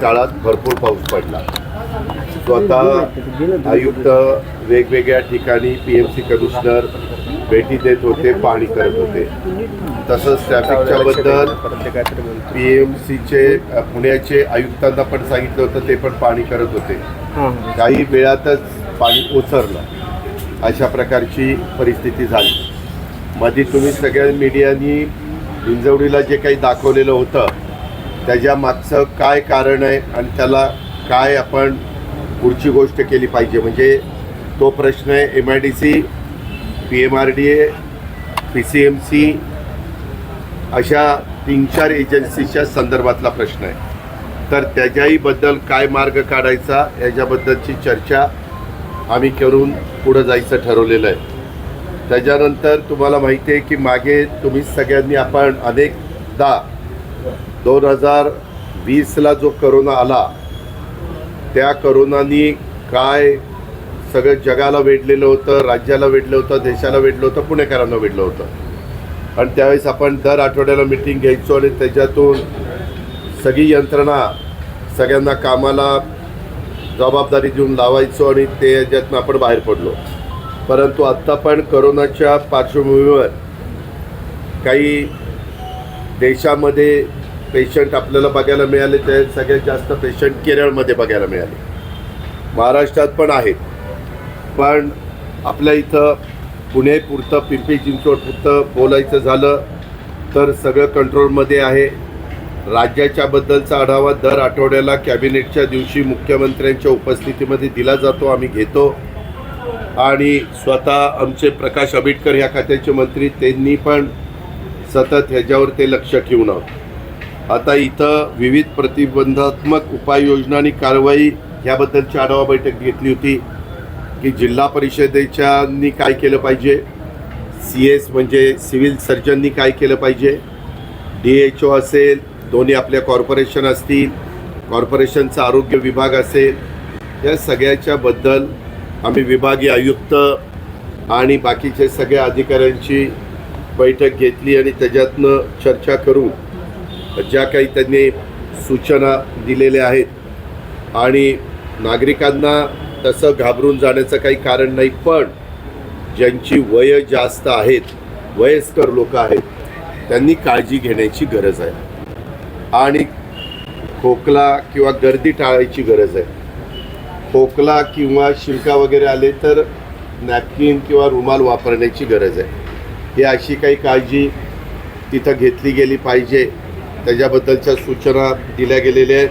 काळात भरपूर पाऊस पडला. स्वतः आयुक्त वेगवेगळ्या ठिकाणी पी एम सी कमिशनर भेटी देत होते पाहणी करत होते. तसंच ट्रॅफिकच्या बद्दल पी एम सीचे पुण्याचे आयुक्तांना पण सांगितलं होतं ते पण पाहणी करत होते. काही वेळातच पाणी ओसरलं. अशा प्रकारची परिस्थिती झाली. मध्ये तुम्ही सगळ्या मीडियानी हिंजवडीला जे काही दाखवलेलं होतं त्याच्या मागचं काय कारण आहे आणि त्याला काय आपण पुढची गोष्ट केली पाहिजे? म्हणजे तो प्रश्न आहे M I D C P M R D A P C M C अशा तीन चार एजन्सीच्या संदर्भातला प्रश्न आहे. तर त्याच्याहीबद्दल काय मार्ग काढायचा याच्याबद्दलची चर्चा आम्ही करून पुढं जायचं ठरवलेलं आहे. त्याच्यानंतर तुम्हाला माहिती आहे की मागे तुम्ही सगळ्यांनी आपण अनेकदा दोन हजार वीसला जो करोना आला त्या करोनानी काय सगळं जगाला वेढलेलं होतं राज्याला वेढलं होतं देशाला वेढलं होतं पुणेकरांना वेढलं होतं. आणि त्यावेळेस आपण दर आठवड्याला मिटिंग घ्यायचो आणि त्याच्यातून सगळी यंत्रणा सगळ्यांना कामाला जबाबदारी देऊन लावायचो आणि ते याच्यातनं आपण बाहेर पडलो. परंतु आत्ता पण करोनाच्या पार्श्वभूमीवर काही देशामध्ये पेशंट आपल्याला बघायला मिळाले ते सगळ्यात जास्त पेशंट केरळमध्ये बघायला मिळाले. महाराष्ट्रात पण आहेत. पण आपल्या इथं पुणे पुरतं पिंपरी चिंचवड पुरतं बोलायचं झालं तर सगळं कंट्रोलमध्ये आहे. राज्याच्या बद्दलचा आढावा दर आठवड्याला कॅबिनेटच्या दिवशी मुख्यमंत्र्यांच्या उपस्थितीमध्ये दिला जातो आम्ही घेतो. आणि स्वतः आमचे प्रकाश आंबेडकर ह्या खात्याचे मंत्री त्यांनी पण सतत ह्याच्यावर ते लक्ष ठेवून आहोत. आता इथं विविध प्रतिबंधात्मक उपाययोजना आणि कारवाई ह्याबद्दलची आढावा बैठक घेतली होती की जिल्हा परिषदेच्यानी काय केलं पाहिजे? सी एस म्हणजे सिव्हिल सर्जननी काय केलं पाहिजे? डी एच ओ असेल दोन्ही आपल्या कॉर्पोरेशन असतील कॉर्पोरेशनचा आरोग्य विभाग असेल या सगळ्याच्याबद्दल आम्ही विभागीय आयुक्त आणि बाकीचे सगळ्या अधिकाऱ्यांची बैठक घेतली आणि त्याच्यातनं चर्चा करून ज्या काही त्यांनी सूचना दिलेल्या आहेत आणि नागरिकांना तसं घाबरून जाण्याचं काही कारण नाही पण ज्यांची वय जास्त आहेत वयस्कर लोक आहेत त्यांनी काळजी घेण्याची गरज आहे. आणि खोकला किंवा गर्दी टाळायची गरज आहे. खोकला किंवा शिंका वगैरे आले तर नॅपकिन किंवा रुमाल वापरण्याची गरज आहे. ही अशी काही काळजी तिथं घेतली गेली पाहिजे. त्याच्याबद्दलच्या सूचना दिल्या गेलेल्या आहेत.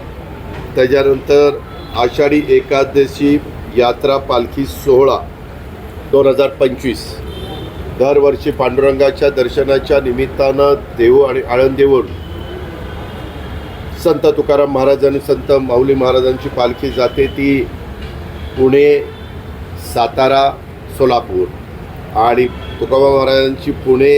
त्याच्यानंतर आषाढी एकादशी यात्रा पालखी सोहळा दोन हजार पंचवीस. दरवर्षी पांडुरंगाच्या दर्शनाच्या निमित्तानं देऊ आणि आळंदीवरून संत तुकाराम महाराज आणि संत माऊली महाराजांची पालखी जाते ती पुणे सातारा सोलापूर आणि तुकाराम महाराजांची पुणे